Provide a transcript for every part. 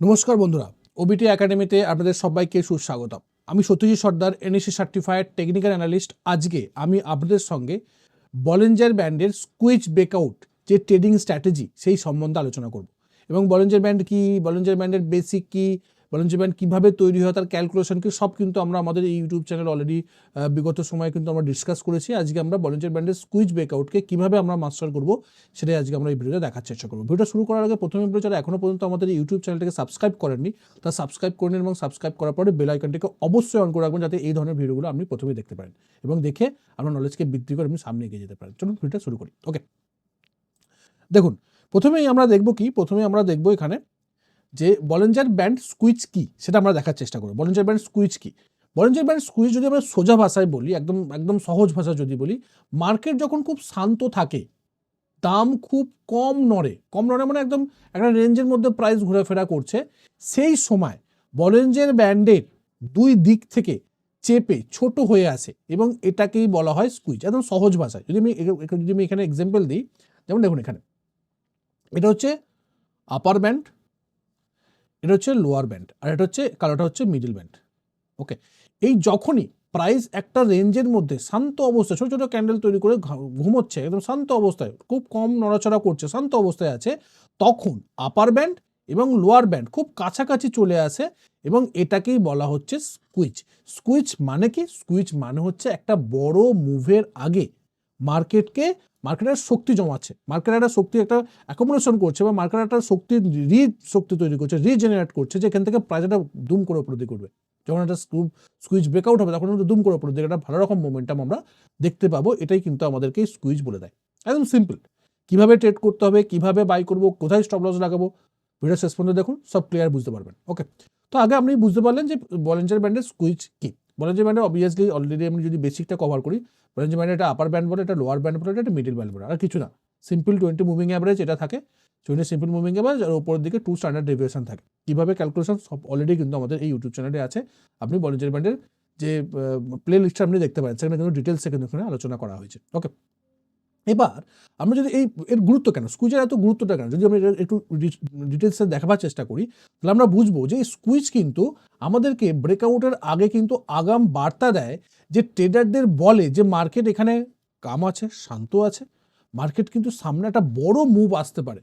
নমস্কার বন্ধুরা ওবিটি একাডেমিতে আপনাদের সবাইকে সুস্বাগতম। আমি Satyajit Sardar NAC certified technical analyst আজকে আমি আপনাদের সঙ্গে বলেঞ্জার ব্যান্ডের স্কুইচ ব্রেকআউট যে ট্রেডিং স্ট্র্যাটেজি সেই সম্বন্ধে আলোচনা করব। এবং বলেঞ্জার ব্যান্ড কী? বলেঞ্জার ব্যান্ডের বেসিক কি? বলেঞ্জার ব্যান্ড কীভাবে তৈরি হয় তার ক্যালকুলেশন কি, সব কিন্তু আমরা আমাদের এই ইউটিউব চ্যানেল অলরেডি বিগত সময়ে কিন্তু আমরা ডিসকাস করেছি। আজকে আমরা বলেঞ্জার ব্যান্ডের স্কুইচ ব্রেকআউটকে কীভাবে আমরা মাস্টার করব, সেটাই আজকে আমরা এই ভিডিওতে দেখার চেষ্টা করব। ভিডিও শুরু করার আগে প্রথমে যারা এখনও পর্যন্ত আমাদের ইউটিউব চ্যানেলটাকে সাবস্ক্রাইব করেননি, তা সাবস্ক্রাইব করে নিন এবং সাবস্ক্রাইব করার পরে বেল আইকনটিকে অবশ্যই অন করে রাখবেন, যাতে এই ধরনের ভিডিওগুলো আপনি প্রথমেই দেখতে পারেন এবং দেখে আপনার নলেজকে বৃদ্ধি করে আপনি সামনে এগিয়ে যেতে পারেন। চলুন ভিডিওটা শুরু করি। ওকে দেখুন, প্রথমেই আমরা দেখব কি? প্রথমে আমরা দেখব এখানে যে বলেঞ্জার ব্যান্ড স্কুইচ কি, সেটা আমরা দেখার চেষ্টা করব। বলেঞ্জার ব্যান্ড স্কুইচ কি? বলেঞ্জার ব্যান্ড স্কুইচ যদি আমরা সোজা ভাষায় বলি, একদম একদম সহজ ভাষা যদি বলি, মার্কেট যখন খুব শান্ত থাকে, দাম খুব কম নড়ে। কম নড়ে মানে একদম একটা রেঞ্জের মধ্যে প্রাইস ঘোরাফেরা করছে। সেই সময় বলেঞ্জের ব্যান্ডের দুই দিক থেকে চেপে ছোট হয়ে আসে এবং এটাকেই বলা হয় স্কুইচ। একদম সহজ ভাষায়। যদি আমি যদি আমি এখানে এক্সাম্পল দিই, যেমন দেখুন এখানে। এটা হচ্ছে আপার ব্যান্ড এটা হচ্ছে লোয়ার ব্যান্ড আর এটা হচ্ছে কালোটা হচ্ছে মিডিল ব্যান্ড ওকে এই যখনই প্রাইস একটা রেঞ্জের মধ্যে শান্ত অবস্থায়, ছোটো ছোটো ক্যান্ডেল তৈরি করে ঘুমোচ্ছে, একদম শান্ত অবস্থায়, খুব কম নড়াচড়া করছে, শান্ত অবস্থায় আছে, তখন আপার ব্যান্ড এবং লোয়ার ব্যান্ড খুব কাছাকাছি চলে আসে এবং এটাকেই বলা হচ্ছে স্কুইচ স্কুইচ মানে কি? স্কুইচ মানে হচ্ছে একটা বড় মুভের আগে মার্কেটকে মার্কেটের শক্তি জমাচ্ছে। মার্কেট একটা শক্তি একটা অ্যাকোমোডেশন করছে বা মার্কেট একটা শক্তি রি শক্তি তৈরি করছে রিজেনারেট করছে যেখান থেকে প্রাইস একটা দুম করে দিকে উঠবে। যখন একটা স্ক্রু স্কুইচ ব্রেকআউট হবে, তখন দুম করে দিকে একটা ভালো রকম মোমেন্টাম আমরা দেখতে পাবো। এটাই কিন্তু আমাদেরকে স্কুইচ বলে দেয়। একদম সিম্পল কীভাবে ট্রেড করতে হবে, কীভাবে বাই করব, কোথায় স্টপ লস লাগাবো ভিডিও শেষ পর্যন্ত দেখুন, সব ক্লিয়ার বুঝতে পারবেন। ওকে তো আগে আপনি বুঝতে পারলেন যে বলেঞ্জার ব্যান্ডের স্কুইচ কি? বলেঞ্জার ব্যান্ডের অবভিয়াসলি অলরেডি আমি যদি বেসিকটা কভার করি বলেঞ্জার ব্যান্ডে এটা আপার ব্যান্ড বলে এটা লোয়ার ব্যান্ড বলে এটা মিডিল ব্যান্ড বলে আর কিছু না। সিম্পল টোয়েন্টি মুভিং অ্যাভারেজ এটা থাকে। টোয়েন্টি সিম্পল মুভিং অ্যাভারেজ আর উপরের দিকে টু স্ট্যান্ডার্ড ডেভিয়েশন থাকে। কীভাবে ক্যালকুলেশন সব অলরেডি কিন্তু আমাদের এই ইউটিউব চ্যানেলে আছে। আপনি বলেঞ্জার ব্যান্ডের যে প্লে লিস্টটা আপনি দেখতে পারেন, সেখানে কিন্তু ডিটেলসে কিন্তু এখানে আলোচনা করা হয়েছে। ওকে এবার আমরা যদি এই এর গুরুত্ব কেন? স্কুইচের এত গুরুত্বটা কেন? যদি আমরা একটু ডিটেলসে দেখাবার চেষ্টা করি, তাহলে আমরা বুঝব যে এই স্কুইচ কিন্তু আমাদেরকে ব্রেকআউটের আগে কিন্তু আগাম বার্তা দেয় যে ট্রেডারদের বলে যে মার্কেট এখানে কাম আছে, শান্ত আছে। মার্কেট কিন্তু সামনে একটা বড় মুভ আসতে পারে।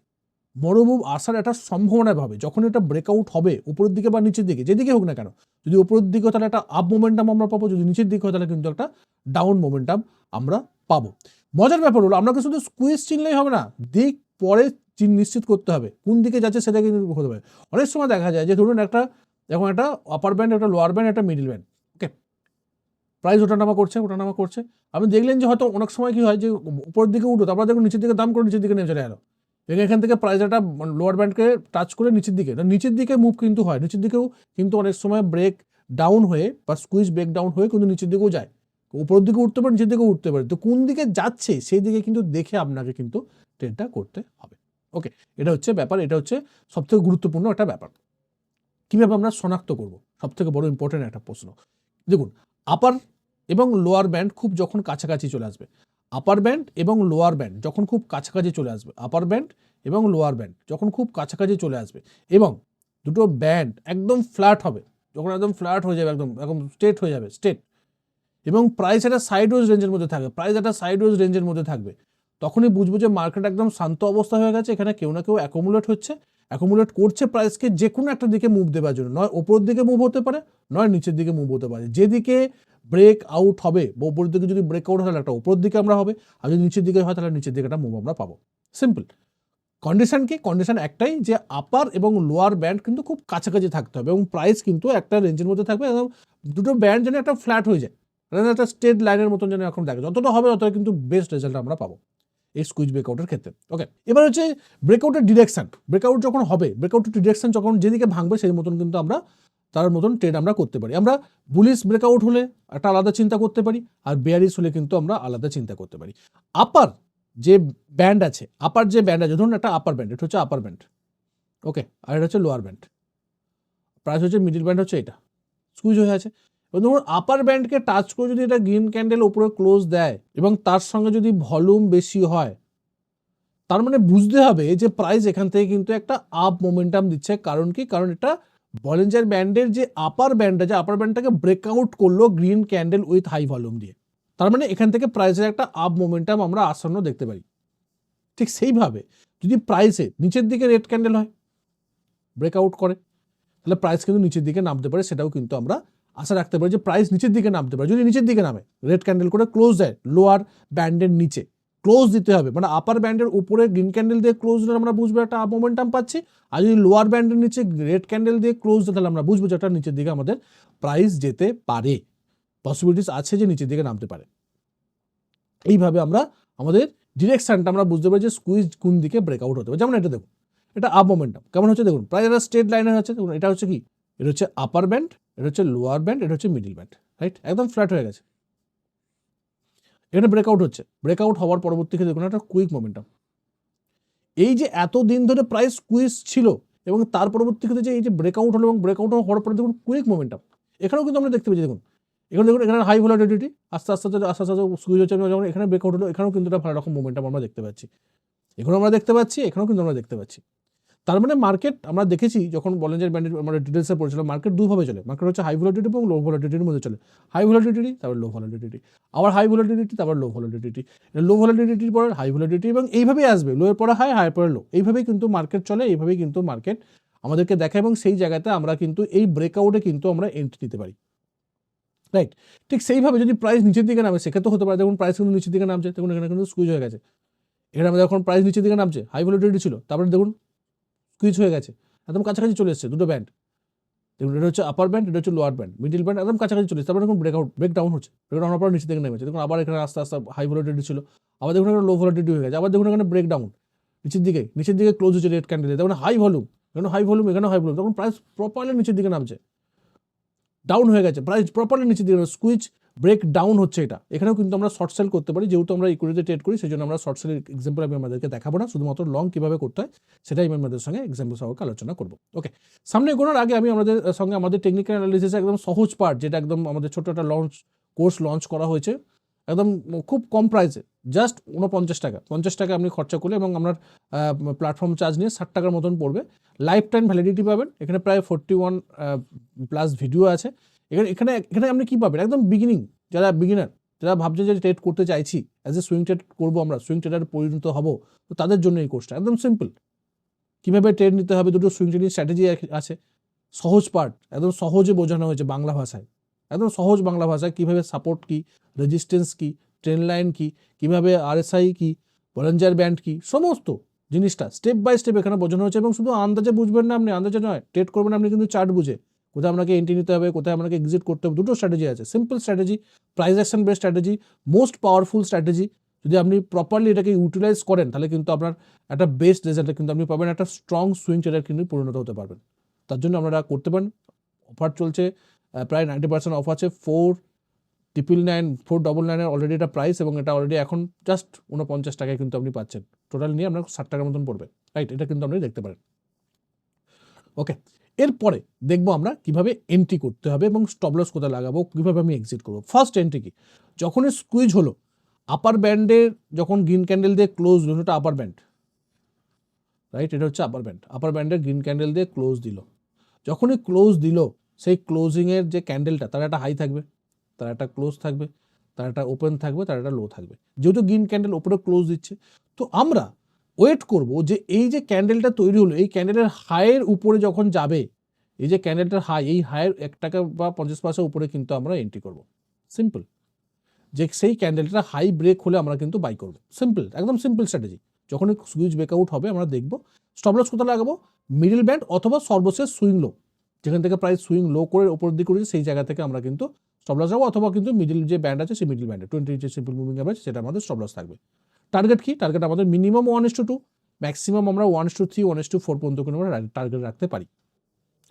বড় মুভ আসার একটা সম্ভাবনা ভাবে। যখন এটা ব্রেকআউট হবে উপরের দিকে বা নিচের দিকে, যেদিকে হোক না কেন, যদি উপরের দিকে তাহলে একটা আপ মোমেন্টাম আমরা পাবো, যদি নিচের দিকে হয় তাহলে কিন্তু একটা ডাউন মোমেন্টাম আমরা পাবো। মজার ব্যাপার হলো আপনাকে শুধু স্কুইজ চিনলেই হবে না, দিক পরে চিন নিশ্চিত করতে হবে, কোন দিকে যাচ্ছে সেটা কিন্তু হতে পারে অনেক সময় দেখা যায় যে ধরুন একটা এখন একটা আপার ব্যান্ড একটা লোয়ার ব্যান্ড একটা মিডল ব্যান্ড ওকে প্রাইস ওঠানামা করছে ওঠানামা করছে, আপনি দেখলেন যে হয়তো অনেক সময় কি হয় যে উপরের দিকে উঠো, তারপরে দেখুন নিচের দিকে দাম করে নিচের দিকে নেমে চলে গেলো এবং এখান থেকে প্রাইস একটা লোয়ার ব্যান্ডকে টাচ করে নিচের দিকে নিচের দিকে মুভ কিন্তু হয়, নিচের দিকেও কিন্তু অনেক সময় ব্রেক ডাউন হয়ে বা স্কুইজ ব্রেক ডাউন হয়ে কিন্তু নিচের দিকেও যায়। উপরের দিকে উঠতে পারেন নিচের দিকে উঠতে পারেন তো কোন দিকে যাচ্ছে, সেই দিকে কিন্তু দেখে আপনাকে কিন্তু ট্রেডটা করতে হবে। ওকে এটা হচ্ছে ব্যাপার, এটা হচ্ছে সবথেকে গুরুত্বপূর্ণ একটা ব্যাপার। কীভাবে আমরা শনাক্ত করব? সবথেকে বড় ইম্পর্টেন্ট একটা প্রশ্ন। দেখুন আপার এবং লোয়ার ব্যান্ড খুব যখন কাছাকাছি চলে আসবে আপার ব্যান্ড এবং লোয়ার ব্যান্ড যখন খুব কাছাকাছি চলে আসবে আপার ব্যান্ড এবং লোয়ার ব্যান্ড যখন খুব কাছাকাছি চলে আসবে এবং দুটো ব্যান্ড একদম ফ্ল্যাট হবে, যখন একদম ফ্ল্যাট হয়ে যাবে, একদম একদম স্ট্রেট হয়ে যাবে স্ট্রেট এবং প্রাইস একটা সাইড ওয়েজ রেঞ্জের মধ্যে থাকবে। প্রাইস একটা সাইড ওয়েজ রেঞ্জের মধ্যে থাকবে। তখনই বুঝব যে মার্কেট একদম শান্ত অবস্থা হয়ে গেছে, এখানে কেউ না কেউ অ্যাকোমুলেট হচ্ছে। অ্যাকোমুলেট করছে প্রাইসকে যে কোনো একটা দিকে মুভ দেওয়ার জন্য। নয় ওপরের দিকে মুভ হতে পারে, নয় নিচের দিকে মুভ হতে পারে। যেদিকে ব্রেক আউট হবে বা উপরের দিকে যদি ব্রেক আউট হয়, তাহলে একটা উপরের দিকে আমরা হবে। আর যদি নিচের দিকে হয়, তাহলে নিচের দিকে একটা মুভ আমরা পাবো। সিম্পল কন্ডিশন কি? কন্ডিশন একটাই যে আপার এবং লোয়ার ব্যান্ড কিন্তু খুব কাছাকাছি থাকতে হবে এবং প্রাইস কিন্তু একটা রেঞ্জের মধ্যে থাকবে। দুটো ব্যান্ড যেন একটা ফ্ল্যাট হয়ে যায়। মানে একটা স্টেট লাইনের মতন যেন এখন দেখে। যতটা হবে ততটা কিন্তু বেস্ট রেজাল্ট আমরা পাবো এই স্কুইজ ব্রেকআউটের ক্ষেত্রে। ওকে এবার হচ্ছে ব্রেকআউটের ডিরেকশন ব্রেকআউট যখন হবে ব্রেকআউটের ডিরেকশন যখন যেদিকে ভাঙবে সেই মতন কিন্তু আমরা, তার মতন ট্রেড আমরা করতে পারি। আমরা বুলিশ ব্রেকআউট হলে একটা আলাদা চিন্তা করতে পারি আর বেয়ারিস হলে কিন্তু আমরা আলাদা চিন্তা করতে পারি। আপার যে ব্যান্ড আছে আপার যে ব্যান্ড আছে, ধরুন একটা আপার ব্যান্ড এটা হচ্ছে আপার ব্যান্ড ওকে আর এটা হচ্ছে লোয়ার ব্যান্ড প্রাইস হচ্ছে মিডিল ব্যান্ড হচ্ছে এটা। স্কুইজ হয়ে আছে। ধরুন আপার ব্যান্ডকে টাচ করে যদি এটা গ্রিন ক্যান্ডেল উপরে ক্লোজ দেয় এবং তার সঙ্গে যদি ভলিউম বেশি হয়, তার মানে বুঝতে হবে যে প্রাইস এখান থেকে কিন্তু একটা আপ মোমেন্টাম দিচ্ছে। কারণ কি? কারণ এটা বলেঞ্জার ব্যান্ডের যে আপার ব্যান্ডটা যে আপার ব্যান্ডটাকে ব্রেকআউট করল green candle with high volume দিয়ে। তার মানে এখান থেকে প্রাইসের একটা আপ মোমেন্টাম আমরা আসন্ন দেখতে পারি। ঠিক সেইভাবে যদি প্রাইসে নিচের দিকে রেড ক্যান্ডেল হয় ব্রেকআউট করে, তাহলে প্রাইস কিন্তু নিচের দিকে নামতে পারে, সেটাও কিন্তু আমরা আশা রাখতে পারি যে প্রাইস নিচের দিকে নামতে পারে। যদি নিচের দিকে নামে রেড ক্যান্ডেল করে ক্লোজ দেয় লোয়ার ব্যান্ডের নিচে ক্লোজ দিতে হবে। মানে আপার ব্যান্ডের উপরে গ্রিন ক্যান্ডেল দিয়ে ক্লোজ দিলে আমরা বুঝব একটা মোমেন্টাম পাচ্ছি। আর যদি লোয়ার ব্যান্ডের নিচে রেড ক্যান্ডেল দিয়ে ক্লোজ দেয়, তাহলে আমরা বুঝব যে একটা নিচের দিকে আমাদের প্রাইস যেতে পারে। পসিবিলিটিস আছে যে নিচের দিকে নামতে পারে। এইভাবে আমরা আমাদের ডিরেকশানটা আমরা বুঝতে পারি যে স্কুইজ কোন দিকে ব্রেকআউট হতে পারে। যেমন এটা দেখুন, এটা আপ মোমেন্টাম কেমন হচ্ছে দেখুন, প্রায় এটা স্ট্রেট লাইনের হচ্ছে, দেখুন, এটা হচ্ছে কি? এটা হচ্ছে আপার ব্যান্ড এটা হচ্ছে লোয়ার ব্যান্ড এটা হচ্ছে মিডিল ব্যান্ড রাইট একদম ফ্ল্যাট হয়ে গেছে। এখানে ব্রেকআউট হচ্ছে। ব্রেকআউট হওয়ার পরবর্তীতে দেখুন একটা কুইক মোমেন্টাম এই যে এত দিন ধরে প্রাইস কুইজ ছিল এবং তার পরবর্তীতে যে এই যে ব্রেকআউট হলো এবং ব্রেকআউট হওয়ার পরে দেখুন কুইক মোমেন্টাম এখানেও কিন্তু আমরা দেখতে পেয়েছি, দেখুন। এখানে দেখুন, এখানে হাই ভোলাটিলিটি আস্তে আস্তে আস্তে আস্তে স্কুইজ হচ্ছে, যখন এখানে ব্রেকআউট হলো, এখানেও কিন্তু একটা ভালো রকম মোমেন্টাম আমরা দেখতে পাচ্ছি। এখানেও আমরা দেখতে পাচ্ছি, এখানেও কিন্তু আমরা দেখতে পাচ্ছি। তার মানে মার্কেট আমরা দেখেছি যখন বলেন যে ব্যান্ডেড আমরা ডিটেলসে পড়েছিলাম মার্কেট দুভাবে চলে। মার্কেট হচ্ছে হাই ভোলাটিলিটি এবং লো ভোলাটিলিটির মধ্যে চলে। হাই ভোলাটিলিটি তারপর লো ভোলাটিলিটি আবার হাই ভোলাটিলিটি তারপর লো ভোলাটিলিটি লো ভোলাটিলিটির পরে হাই ভোলাটিলিটি এবং এইভাবেই আসবে। লো এর পরে হাই হাই পরে লো এইভাবেই কিন্তু মার্কেট চলে, এইভাবেই কিন্তু মার্কেট আমাদেরকে দেখায় এবং সেই জায়গাতে আমরা কিন্তু এই ব্রেকআউটে কিন্তু আমরা এন্ট্রি নিতে পারি। রাইট ঠিক সেইভাবে যদি প্রাইস নিচের দিকে নামে, সেক্ষেত্রে হতে পারে, দেখুন প্রাইস কিন্তু নিচের দিকে নামছে, দেখুন এখানে কিন্তু স্কুইজ হয়ে গেছে। এখানে আমাদের এখন প্রাইস নিচের দিকে নামছে হাই ভোলাটিলিটি ছিল। তারপরে দেখুন স্কুইজ হয়ে গেছে। একদম কাছাকাছি চলে এসছে দুটো ব্যান্ড দেখুন, এটা হচ্ছে আপার ব্যান্ড এটা হচ্ছে লোয়ার ব্যান্ড মিডিল ব্যান্ড একদম কাছাকাছি চলে এসছে। তারপরে দেখুন ব্রেকআউট ব্রেক ডাউন হচ্ছে। ব্রেক ডাউন হওয়ার পর নিচের দিকে নেমেছে। দেখুন, আবার এখানে আস্তে আস্তে হাই ভোলাটিলিটি ছিল। আবার দেখুন, এখানে লো ভোলাটিলিটি হয়ে গেছে। আবার দেখুন, এখানে ব্রেক ডাউন নিচের দিকে নিচের দিকে ক্লোজ হচ্ছে রেড ক্যান্ডেল দেখুন হাই ভলিউম এখানে হাই ভলিউম এখানে হাই ভলিউম তখন প্রাইস প্রপারলি নিচের দিকে নামছে। ডাউন হয়ে গেছে। প্রাইস প্রপারলি নিচের দিকে স্কুইচ ব্রেক ডাউন হচ্ছে এটা। এখানেও কিন্তু আমরা শর্ট সেল করতে পারি, যেহেতু আমরা ইকুইটিতে ট্রেড করি সেই জন্য আমরা শর্ট সেলের এক্সাম্পল আমি আমাদেরকে দেখাবো না। শুধুমাত্র লং কীভাবে করতে হয়, সেটাই আমি আমাদের সঙ্গে এক্সাম্পল সহকে আলোচনা করব। ওকে সামনে এগোনোর আগে আমি আমাদের সঙ্গে আমাদের টেকনিক্যাল অ্যানালিসিস একদম সহজ পার্ট যেটা একদম আমাদের ছোট একটা লঞ্চ কোর্স লঞ্চ করা হয়েছে, একদম খুব কম প্রাইসে জাস্ট উনপঞ্চাশ টাকা। পঞ্চাশ টাকা আপনি খরচা করলে এবং আপনার প্ল্যাটফর্ম চার্জ নিয়ে ষাট টাকার মতন পড়বে। লাইফ টাইম ভ্যালিডিটি পাবেন, এখানে প্রায় ফোরটি ওয়ান প্লাস ভিডিও আছে। এখানে এখানে এখানে আপনি কী পাবেন একদম বিগিনিং যারা বিগিনার যারা ভাবছে যে ট্রেড করতে চাইছি অ্যাজ এ সুইং ট্রেড করব আমরা সুইং ট্রেডারে পরিণত হব, তো তাদের জন্য এই কোর্সটা একদম সিম্পল কীভাবে ট্রেড নিতে হবে? দুটো সুইং ট্রেডিং স্ট্র্যাটেজি আছে। সহজ পার্ট একদম সহজে বোঝানো হয়েছে বাংলা ভাষায়। একদম সহজ বাংলা ভাষায় কীভাবে সাপোর্ট কী রেজিস্ট্যান্স কী ট্রেন লাইন কী, কীভাবে আরএসআই কী ভলেঞ্জার ব্যান্ড কী, সমস্ত জিনিসটা স্টেপ বাই স্টেপ এখানে বোঝানো হয়েছে এবং শুধু আন্দাজে বুঝবেন না আপনি, আন্দাজে নয় ট্রেড করবেন আপনি কিন্তু চার্ট বুঝে। কোথায় আপনাকে এন্ট্রি নিতে হবে, কোথায় আপনাকে এক্সিট করতে হবে, দুটো স্ট্র্যাটেজি আছে। Simple strategy price action best strategy most powerful strategy যদি আপনি প্রপারলি এটাকে ইউটিলাইজ করেন, তাহলে কিন্তু আপনার একটা বেস্ট রেজাল্ট কিন্তু আপনি পাবেন, একটা স্ট্রং সুইং ট্রেডার কিন্তু পরিণত হতে পারবেন। তার জন্য আপনারা করতে পারেন। অফার চলছে প্রায় নাইনটি পার্সেন্ট অফ আছে four triple nine four double নাইনের অলরেডি এটা প্রাইস এবং এটা অলরেডি এখন জাস্ট উনপঞ্চাশ টাকায় কিন্তু আপনি পাচ্ছেন। টোটাল নিয়ে আপনার ষাট টাকার মতন পড়বে। রাইট এটা কিন্তু আপনি দেখতে পারেন। ওকে এরপরে দেখব আমরা কীভাবে এন্ট্রি করতে হবে এবং স্টপলস কোথায় লাগাবো, কীভাবে আমি এক্সিট করব। ফার্স্ট এন্ট্রি কি? যখনই স্কুইজ হলো আপার ব্যান্ডের যখন গ্রিন ক্যান্ডেল দিয়ে ক্লোজ হলো এটা আপার ব্যান্ড রাইট এটা হচ্ছে আপার ব্যান্ড আপার ব্যান্ডের গ্রিন ক্যান্ডেল দিয়ে ক্লোজ দিল। যখনই ক্লোজ দিল, সেই ক্লোজিংয়ের যে ক্যান্ডেলটা তার একটা হাই থাকবে, তার একটা ক্লোজ থাকবে, তার একটা ওপেন থাকবে, তার একটা লো থাকবে। যেহেতু গ্রিন ক্যান্ডেল ওপরে ক্লোজ দিচ্ছে, তো আমরা ওয়েট করব যে এই যে ক্যান্ডেলটা তৈরি হলো, এই ক্যান্ডেলের হাইয়ের উপরে যখন যাবে, এই যে ক্যান্ডেলটার হাই এই হাইয়ের এক টাকা বা পঞ্চাশ পয়সা উপরে কিন্তু আমরা এন্ট্রি করব। সিম্পল যে সেই ক্যান্ডেলটা হাই ব্রেক হলে আমরা কিন্তু বাই করব। সিম্পল একদম সিম্পল স্ট্র্যাটেজি যখন সুইচ ব্রেকআউট হবে, আমরা দেখব স্টপলস কোথায় লাগাবো? মিডিল ব্যান্ড অথবা সর্বশেষ সুইং লো যেখান থেকে প্রায় সুইং লো করে ওপর দিকে করেছি সেই জায়গা থেকে আমরা কিন্তু স্টপলস যাব অথবা কিন্তু মিডিল যে ব্যান্ড আছে, সেই মিডিল ব্যান্ডে টোয়েন্টি সিম্পল মুভিং অ্যাভারেজ সেটা আমাদের স্টপলস থাকবে। টার্গেট কি? টার্গেট আমাদের minimum one to two maximum আমরা one to three one to four পর্যন্ত কিন্তু আমরা টার্গেট রাখতে পারি।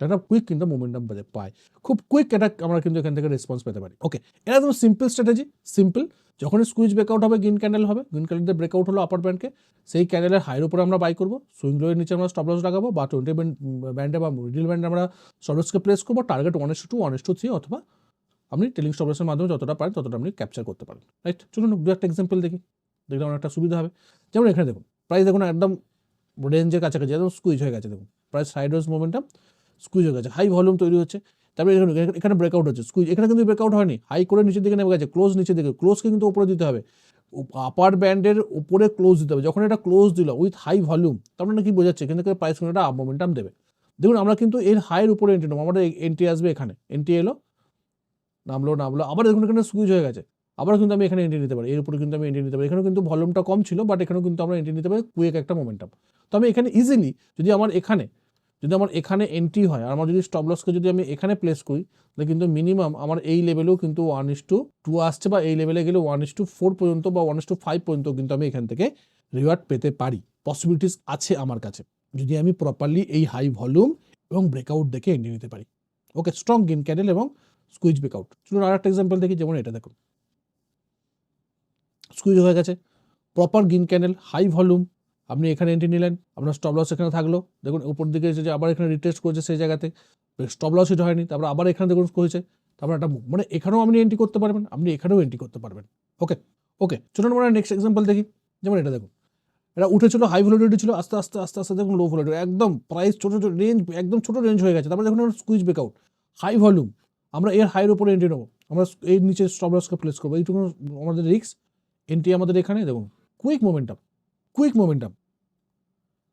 একটা কুইক কিন্তু মোমেন্টাম পায়। খুব কুইক এটা আমরা কিন্তু এখান থেকে রেসপন্স পেতে পারি। ওকে এটা একদম সিম্পল স্ট্র্যাটেজি সিম্পল যখন স্কুইজ ব্রেকআউট হবে গ্রিন ক্যান্ডেল হবে। গ্রিন ক্যান্ডেল দিয়ে ব্রেকআউট হলো আপার ব্যান্ডকে সেই ক্যান্ডেলের হাইয়ের উপরে আমরা বাই করব। সুইং লোয়ের নিচে আমরা স্টপ লস লাগাবো বা টোয়েন্টি ব্যান্ডে বা মিডিল ব্যান্ডে আমরা সর্বসকে প্লেস করব। Target one is to one is to three অথবা আপনি টেলিং স্টপলসের মাধ্যমে যতটা পারেন ততটা আপনি ক্যাপচার করতে পারেন। রাইট চলুন দু একটা এক্সাম্পল দেখি। দেখলে আমার একটা সুবিধা হবে। যেমন এখানে দেখুন প্রাইস দেখুন একদম রেঞ্জের কাছাকাছি, একদম স্কুইজ হয়ে গেছে দেখুন। Price sideways momentum squeeze হয়ে গেছে হাই ভলিউম তৈরি হচ্ছে। তারপরে এখানে এখানে ব্রেকআউট হচ্ছে স্কুইজ এখানে কিন্তু ব্রেকআউট হয়নি। হাই করে নিচের দিকে নেমে গেছে ক্লোজ নিচের দিকে ক্লোজকে কিন্তু উপরে দিতে হবে। আপার ব্যান্ডের উপরে ক্লোজ দিতে হবে। যখন এটা ক্লোজ দিল উইথ হাই ভলিউম তার মানে কি বোঝাচ্ছে? এখান থেকে প্রাইস কিন্তু একটা আপ মোমেন্টাম দেবে। দেখুন, আমরা কিন্তু এর হাইয়ের উপরে এন্ট্রি নেব, আমাদের এন্ট্রি আসবে এখানে। এন্ট্রি এলো, নামলো নামলো, আবার দেখুন এখানে স্কুইজ হয়ে গেছে। আবার কিন্তু আমি এখানে এন্ট্রি নিতে পারি, এর উপরে কিন্তু আমি এন্ট্রি নিতে পারি। এখানেও কিন্তু ভলিউমটা কম ছিল বাট এখানেও কিন্তু আমরা এন্ট্রি নিতে পারি কুয়েক একটা মোমেন্টাম তো আমি এখানে ইজিলি যদি আমার এখানে, যদি আমার এখানে এন্ট্রি হয়, আর আমার যদি স্টপ লসকে যদি আমি এখানে প্লেস করি, তাহলে কিন্তু মিনিমাম আমার এই লেভেলেও কিন্তু ওয়ান ইস টু টু আসছে, বা এই লেভেলে গেলে ওয়ান ইস টু ফোর পর্যন্ত বা ওয়ান ইস টু ফাইভ পর্যন্ত কিন্তু আমি এখান থেকে রিওয়ার্ড পেতে পারি। পসিবিলিটিস আছে আমার কাছে, যদি আমি প্রপারলি এই হাই ভলিউম এবং ব্রেকআউট দেখে এন্ট্রি নিতে পারি। ওকে স্ট্রং গেম ক্যান্ডেল এবং স্কুইজ ব্রেকআউট চলুন আর একটা এক্সাম্পল দেখি, যেমন এটা দেখুন। স্কুইজ হয়ে গেছে। Proper green candle high volume আপনি এখানে এন্ট্রি নিলেন, আপনার স্টপ লস এখানে থাকল। দেখুন, উপর দিকে এসে যে আবার এখানে রিটেস্ট করেছে সেই জায়গাতে। স্টপ লস হিট হয়নি, তারপর আবার এখানে দেখুন করেছে। তারপর একটা মানে এখানেও আপনি এন্ট্রি করতে পারবেন, আপনি এখানেও এন্ট্রি করতে পারবেন। ওকে ওকে চলুন আমরা নেক্সট এক্সাম্পল দেখি। যেমন এটা দেখুন, এটা উঠেছিল হাই ভলিডিটি ছিল, আস্তে আস্তে আস্তে আস্তে দেখুন লো ভলিডিটি একদম প্রাইস ছোটো ছোটো রেঞ্জ একদম ছোটো রেঞ্জ হয়ে গেছে। তারপরে দেখুন আমরা স্কুইজ ব্রেকআউট হাই ভলিউম আমরা এর হাইয়ের উপরে এন্ট্রি নেব। আমরা এর নিচে স্টপ লসকে প্লেস করব, এইটুকু আমাদের রিক্স এন্ট্রি আমাদের এখানে, দেখুন quick momentum quick momentum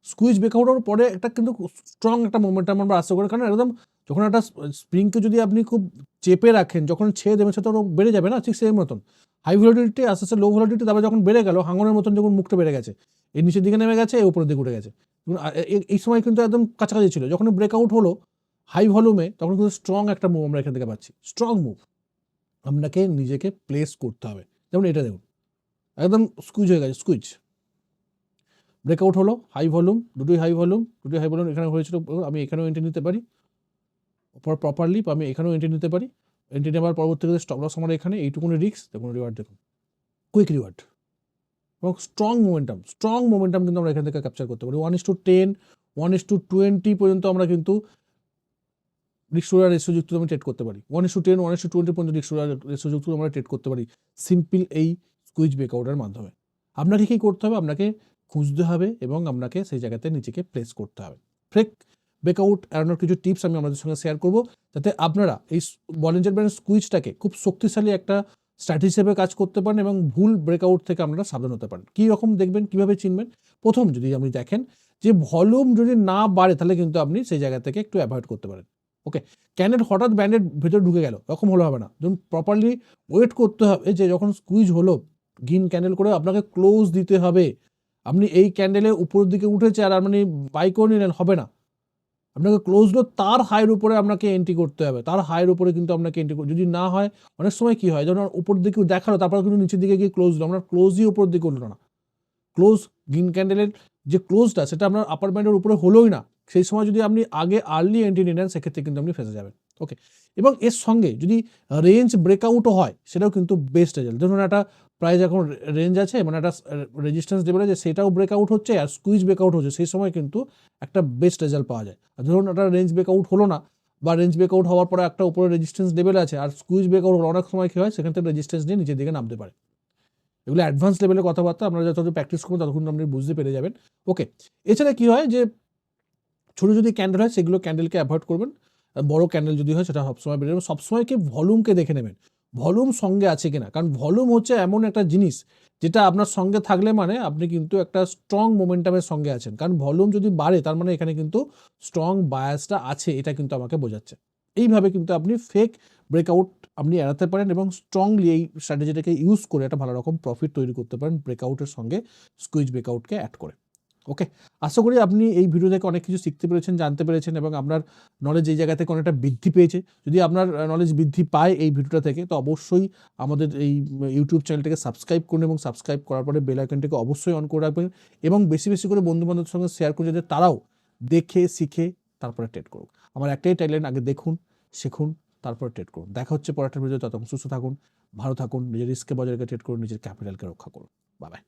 squeeze ব্রেকআউটের পরে একটা কিন্তু স্ট্রং একটা মোমেন্টাম আমরা আশা করি কারণ একদম যখন একটা স্প্রিংকে যদি আপনি খুব চেপে রাখেন, যখন ছেড়ে দেবেন সেটা বেড়ে যাবে না, ঠিক সেই মতন। হাই ভলিডিটি আস্তে আস্তে লো ভলিডিটি তারপরে যখন বেড়ে গেল হাঙনের মতন যখন মুখটা বেড়ে গেছে। এই নিচের দিকে নেমে গেছে, এই উপরের দিকে উঠে গেছে। এই সময় কিন্তু একদম কাছাকাছি ছিল। যখন ব্রেকআউট হলো হাই ভলিউমে তখন কিন্তু স্ট্রং একটা মুভ আমরা এখান থেকে পাচ্ছি। স্ট্রং মুভ আপনাকে নিজেকে প্লেস করতে হবে। যেমন এটা দেখুন। একদম স্কুইজ হয়ে গেছে স্কুইজ ব্রেকআউট হলো হাই ভলিউম দুটোই হাই ভলিউম দুটোই হাই ভলিউম এখানে হয়েছিল, আমি এখানেও এন্ট্রি নিতে পারি। প্রপারলি আমি এখানেও এন্ট্রি নিতে পারি। এন্ট্রি নেওয়ার পরবর্তীতে স্টপ লস আমার এখানে, এইটুকুনি রিক্স দেখুন রিওয়ার্ড দেখুন। কুইক রিওয়ার্ড এবং স্ট্রং মোমেন্টাম স্ট্রং মোমেন্টাম কিন্তু আমরা এখান থেকে ক্যাপচার করতে পারি। One is to ten one is to twenty পর্যন্ত আমরা কিন্তু রিক্সোরা রেসোযুক্ত আমি ট্রেড করতে পারি। One is to ten one is to twenty পর্যন্ত রিক্সোরা রেসোযুক্ত আমরা ট্রেড করতে পারি। সিম্পল এই কুইজ ব্রেকআউটের মাধ্যমে। আপনাকে কী করতে হবে? আপনাকে খুঁজতে হবে এবং আপনাকে সেই জায়গাতে নিজেকে প্লেস করতে হবে। ফ্রেক ব্রেকআউট এড়ানোর কিছু টিপস আমি আপনাদের সঙ্গে শেয়ার করব, যাতে আপনারা এই বলেঞ্জার ব্যান্ড স্কুইজটাকে খুব শক্তিশালী একটা স্ট্র্যাটেজি হিসেবে কাজ করতে পারেন এবং ভুল ব্রেকআউট থেকে আপনারা সাবধান হতে পারেন। কী রকম দেখবেন, কীভাবে চিনবেন? প্রথম যদি আপনি দেখেন যে ভলিউম যদি না বাড়ে, তাহলে কিন্তু আপনি সেই জায়গা থেকে একটু অ্যাভয়েড করতে পারেন। ওকে ক্যানের হঠাৎ ব্যান্ডের ভেতরে ঢুকে গেল? এরকম হলে হবে না। ধরুন প্রপারলি ওয়েট করতে হবে যে যখন স্কুইজ হলো গ্রিন ক্যান্ডেল করে আপনাকে ক্লোজ দিতে হবে। আপনি এই ক্যান্ডেলের উপরের দিকে উঠেছে আর আপনি বাই বাইকও নিলেন, হবে না। আপনাকে ক্লোজ হলো তার হাইয়ের উপরে আপনাকে এন্ট্রি করতে হবে। তার হাইয়ের উপরে কিন্তু আপনাকে এন্ট্রি যদি না হয়, অনেক সময় কি হয়, যেমন উপর দিকে দেখাল, তারপর কিন্তু নিচের দিকে গিয়ে ক্লোজ হলো আপনার ক্লোজই উপর দিকে উঠল না। ক্লোজ গ্রিন ক্যান্ডেলের যে ক্লোজটা সেটা আপনার অ্যাপার্টমেন্টের উপরে হলোই না। সেই সময় যদি আপনি আগে আর্লি এন্ট্রি নিয়ে নেন সেক্ষেত্রে কিন্তু আপনি ফেসে যাবেন। ওকে এবং এর সঙ্গে যদি রেঞ্জ ব্রেকআউটও হয়, সেটাও কিন্তু বেস্ট রেজাল্ট ধরুন একটা প্রাইস এখন রেঞ্জ আছে মানে একটা রেজিস্ট্যান্স লেভেল আছে, সেটাও ব্রেকআউট হচ্ছে আর স্কুইজ ব্রেকআউট হচ্ছে। সেই সময় কিন্তু একটা বেস্ট রেজাল্ট পাওয়া যায়। আর ধরুন একটা রেঞ্জ ব্রেকআউট হলো না বা রেঞ্জ ব্রেকআউট হওয়ার পরে একটা উপরে রেজিস্ট্যান্স লেভেল আছে আর স্কুইজ ব্রেকআউট হলো অনেক সময় কী হয়, সেখান থেকে রেজিস্ট্যান্স নিয়ে নিচের দিকে নামতে পারে। এগুলো অ্যাডভান্স লেভেলের কথাবার্তা আপনারা যত প্র্যাকটিস করুন, ততক্ষণ আপনি বুঝতে পেরে যাবেন। ওকে এছাড়া কী হয় যে ছোটো যদি ক্যান্ডেল হয়, সেগুলো ক্যান্ডেলকে অ্যাভয়েড করবেন। বড় ক্যান্ডেল যদি হয়, সেটা সবসময় বেরিয়ে সবসময় কি ভলিউমকে দেখে নেবেন। ভলিউম সঙ্গে আছে কিনা? কারণ ভলিউম হচ্ছে এমন একটা জিনিস যেটা আপনার সঙ্গে থাকলে মানে আপনি কিন্তু একটা স্ট্রং মোমেন্টামের সঙ্গে আছেন। কারণ ভলিউম যদি বাড়ে, তার মানে এখানে কিন্তু স্ট্রং বায়াসটা আছে, এটা কিন্তু আমাকে বোঝাচ্ছে। এইভাবে কিন্তু আপনি ফেক ব্রেকআউট আপনি এড়াতে পারেন এবং স্ট্রংলি এই স্ট্র্যাটেজিটাকে ইউজ করে একটা ভালো রকম প্রফিট তৈরি করতে পারেন ব্রেকআউটের সঙ্গে স্কুইজ ব্রেকআউটকে অ্যাড করে। ওকে আশা করি আপনি এই ভিডিও থেকে অনেক কিছু শিখতে পেরেছেন, জানতে পেরেছেন এবং আপনার নলেজ এই জায়গা থেকে অনেকটা বৃদ্ধি পেয়েছে। যদি আপনার নলেজ বৃদ্ধি পায় এই ভিডিওটা থেকে, তো অবশ্যই আমাদের এই ইউটিউব চ্যানেলটাকে সাবস্ক্রাইব করুন এবং সাবস্ক্রাইব করার পরে বেল আইকনটাকে অবশ্যই অন করে রাখবেন এবং বেশি বেশি করে বন্ধু বান্ধবের সঙ্গে শেয়ার করে যাতে তারাও দেখে, শিখে তারপরে ট্রেড করুক। আমার একটাই টাইলাইন আগে দেখুন, শিখুন, তারপরে ট্রেড করুন। দেখা হচ্ছে পরের ভিডিও ততক্ষণ সুস্থ থাকুন, ভালো থাকুন, নিজের রিস্কে বাজারকে ট্রেড করুন, নিজের ক্যাপিটালকে রক্ষা করুন। বাবাই